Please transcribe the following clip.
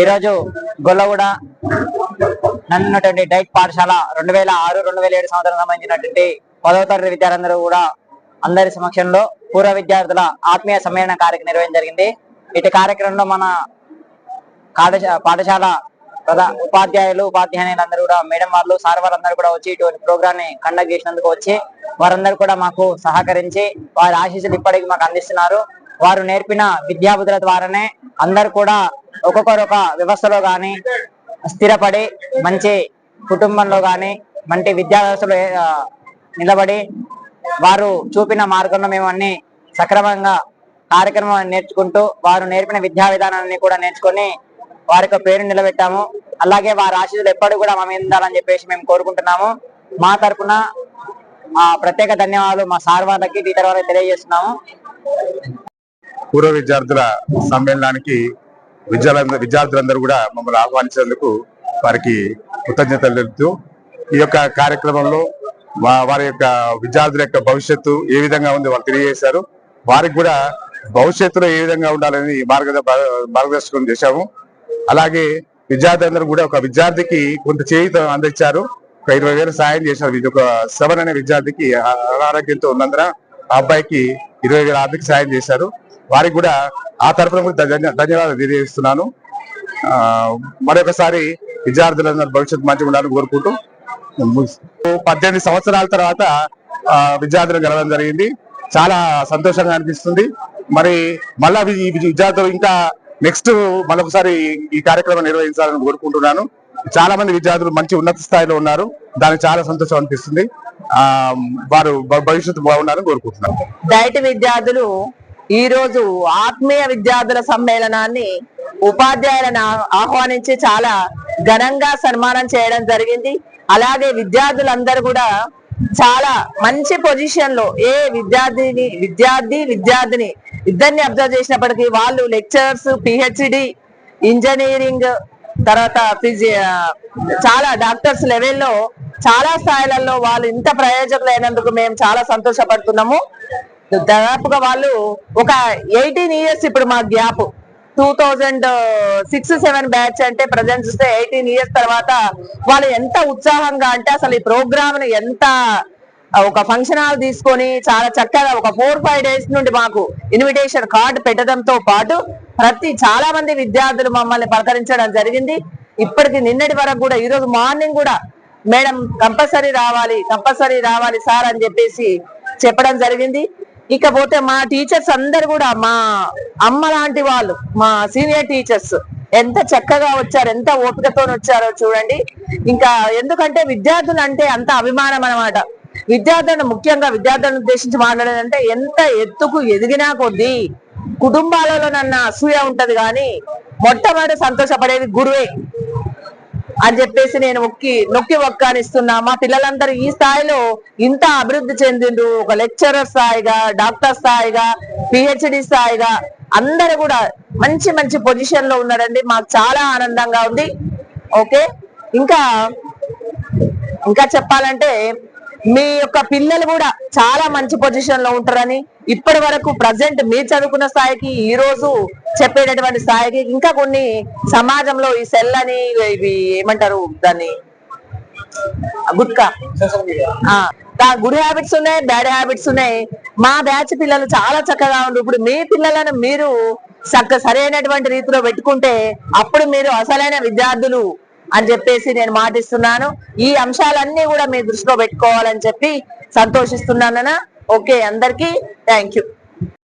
ఈరోజు గొల్లగూడ నన్నున్నటువంటి డైట్ పాఠశాల రెండు వేల ఆరు రెండు వేల ఏడు సంవత్సరం సంబంధించినటువంటి పదవ తరగతి విద్యార్థులందరూ కూడా అందరి సమక్షంలో పూర్వ విద్యార్థుల ఆత్మీయ సమ్మేళన కార్యక్రమం నిర్వహించడం జరిగింది. ఇటు కార్యక్రమంలో మన పాఠశాల ప్రధా ఉపాధ్యాయులు ఉపాధ్యాయులందరూ కూడా మేడం వాళ్ళు సార్ వాళ్ళందరూ కూడా వచ్చి ఇటువంటి ప్రోగ్రామ్ని కండక్ట్ చేసినందుకు వచ్చి వారందరూ కూడా మాకు సహకరించి వారి ఆశీస్సులు ఇప్పటికీ మాకు అందిస్తున్నారు. వారు నేర్పిన విద్యాబుద్ధుల ద్వారానే అందరు కూడా ఒక్కొక్కరు ఒక వ్యవస్థలో కానీ స్థిరపడి మంచి కుటుంబంలో కానీ మంచి విద్యా వ్యవస్థలో నిలబడి వారు చూపిన మార్గంలో మేము అన్ని సక్రమంగా కార్యక్రమం నేర్చుకుంటూ వారు నేర్పిన విద్యా విధానాన్ని కూడా నేర్చుకొని వారి యొక్క పేరు నిలబెట్టాము. అలాగే వారి ఆశీస్సులు ఎప్పటికీ కూడా మా మీద ఉండాలని చెప్పేసి మేము కోరుకుంటున్నాము. మా తరపున ప్రత్యేక ధన్యవాదాలు మా సార్ వాళ్ళకి టీచర్ వాళ్ళకి తెలియజేస్తున్నాము. పూర్వ విద్యార్థుల సమ్మేళనానికి విద్యార్థులందరూ విద్యార్థులందరూ కూడా మమ్మల్ని ఆహ్వానించేందుకు వారికి కృతజ్ఞతలు తెలుపుతూ ఈ యొక్క కార్యక్రమంలో వారి యొక్క విద్యార్థుల యొక్క భవిష్యత్తు ఏ విధంగా ఉంది వాళ్ళు తెలియజేశారు. వారికి కూడా భవిష్యత్తులో ఏ విధంగా ఉండాలని మార్గద మార్గదర్శకం చేశాము. అలాగే విద్యార్థులందరూ కూడా ఒక విద్యార్థికి కొంత చేయుత అందించారు. ఒక ఇరవై వేలు సాయం చేశారు. ఇది ఒక సెవెన్ అనే విద్యార్థికి అనారోగ్యంతో ఉన్నందున ఆ అబ్బాయికి ఇరవై వేల ఆర్థిక సాయం చేశారు. వారికి కూడా ఆ తరఫున కూడా ధన్య- ధన్యవాదాలు తెలియజేస్తున్నాను. ఆ, మరొకసారి విద్యార్థులందరూ భవిష్యత్తు మంచిగా ఉండాలని కోరుకుంటూ పద్దెనిమిది సంవత్సరాల తర్వాత ఆ, విద్యార్థులు గెలవడం జరిగింది. చాలా సంతోషంగా అనిపిస్తుంది. మరి మళ్ళా ఈ విద్యార్థులు ఇంకా నెక్స్ట్ మరొకసారి ఈ కార్యక్రమం నిర్వహించాలని కోరుకుంటున్నాను. చాలా మంది విద్యార్థులు మంచి ఉన్నత స్థాయిలో ఉన్నారు. దానికి చాలా సంతోషం అనిపిస్తుంది. ఆ వారు భవిష్యత్తు బాగుండాలని కోరుకుంటున్నాను. డైట్ విద్యార్థులు ఈ రోజు ఆత్మీయ విద్యార్థుల సమ్మేళనాన్ని ఉపాధ్యాయులను ఆహ్వానించి చాలా ఘనంగా సన్మానం చేయడం జరిగింది. అలాగే విద్యార్థులందరూ కూడా చాలా మంచి పొజిషన్లో ఏ విద్యార్థిని విద్యార్థి విద్యార్థిని ఇద్దరిని అబ్జర్వ్ చేసినప్పటికీ వాళ్ళు లెక్చరర్స్ పిహెచ్డి ఇంజనీరింగ్ తర్వాత ఫిజి చాలా డాక్టర్స్ లెవెల్లో చాలా స్థాయిలలో వాళ్ళు ఇంత ప్రయోజకులైనందుకు మేము చాలా సంతోషపడుతున్నాము. దాదాపుగా వాళ్ళు ఒక ఎయిటీన్ ఇయర్స్ ఇప్పుడు మా gap. Two thousand six seven batch అంటే ప్రజెంట్ చూస్తే ఎయిటీన్ ఇయర్స్ తర్వాత వాళ్ళు ఎంత ఉత్సాహంగా అంటే అసలు ఈ ప్రోగ్రామ్ని ఎంత ఒక ఫంక్షన్ హాల్ తీసుకొని చాలా చక్కగా ఒక ఫోర్ ఫైవ్ డేస్ నుండి మాకు ఇన్విటేషన్ కార్డు పెట్టడంతో పాటు ప్రతి చాలా మంది విద్యార్థులు మమ్మల్ని పలకరించడం జరిగింది. ఇప్పటికి నిన్నటి వరకు కూడా ఈ రోజు మార్నింగ్ కూడా మేడం కంపల్సరీ రావాలి కంపల్సరీ రావాలి సార్ అని చెప్పేసి చెప్పడం జరిగింది. ఇకపోతే మా టీచర్స్ అందరు కూడా మా అమ్మ లాంటి వాళ్ళు మా సీనియర్ టీచర్స్ ఎంత చక్కగా వచ్చారు ఎంత ఓపికతో వచ్చారో చూడండి. ఇంకా ఎందుకంటే విద్యార్థులు అంటే అంత అభిమానం అన్నమాట. విద్యార్థులను ముఖ్యంగా విద్యార్థులను ఉద్దేశించి మాట్లాడాలంటే ఎంత ఎత్తుకు ఎదిగినా కొద్దీ కుటుంబాలలో నన్న అసూయ ఉంటది కానీ మొట్టమొదటి సంతోషపడేది గురువే. అని చెప్పేసి నేను ఒక్కి నొక్కి ఒక్కానిస్తున్నా మా పిల్లలందరూ ఈ స్థాయిలో ఇంత అభివృద్ధి చెందిండ్రు. ఒక లెక్చరర్ స్థాయిగా డాక్టర్ స్థాయిగా పిహెచ్డి స్థాయిగా అందరు కూడా మంచి మంచి పొజిషన్లో ఉన్నారండి. మాకు చాలా ఆనందంగా ఉంది. ఓకే? ఇంకా ఇంకా చెప్పాలంటే మీ యొక్క పిల్లలు కూడా చాలా మంచి పొజిషన్లో ఉంటారని ఇప్పటి వరకు ప్రజెంట్ మీరు చదువుకున్న స్థాయికి ఈ రోజు చెప్పేటటువంటి స్థాయికి ఇంకా కొన్ని సమాజంలో ఈ సెల్ అని ఇవి ఏమంటారు దాన్ని? గుట్కా. గుడ్ హ్యాబిట్స్ ఉన్నాయి బ్యాడ్ హ్యాబిట్స్ ఉన్నాయి. మా బ్యాచ్ పిల్లలు చాలా చక్కగా ఉండు. ఇప్పుడు మీ పిల్లలను మీరు చక్క సరైనటువంటి రీతిలో పెట్టుకుంటే అప్పుడు మీరు అసలైన విద్యార్థులు అని చెప్పేసి నేను మాటిస్తున్నాను. ఈ అంశాలన్నీ కూడా మీ దృష్టిలో పెట్టుకోవాలని చెప్పి సంతోషిస్తున్నానన్నా ఓకే అందరికీ థ్యాంక్ యూ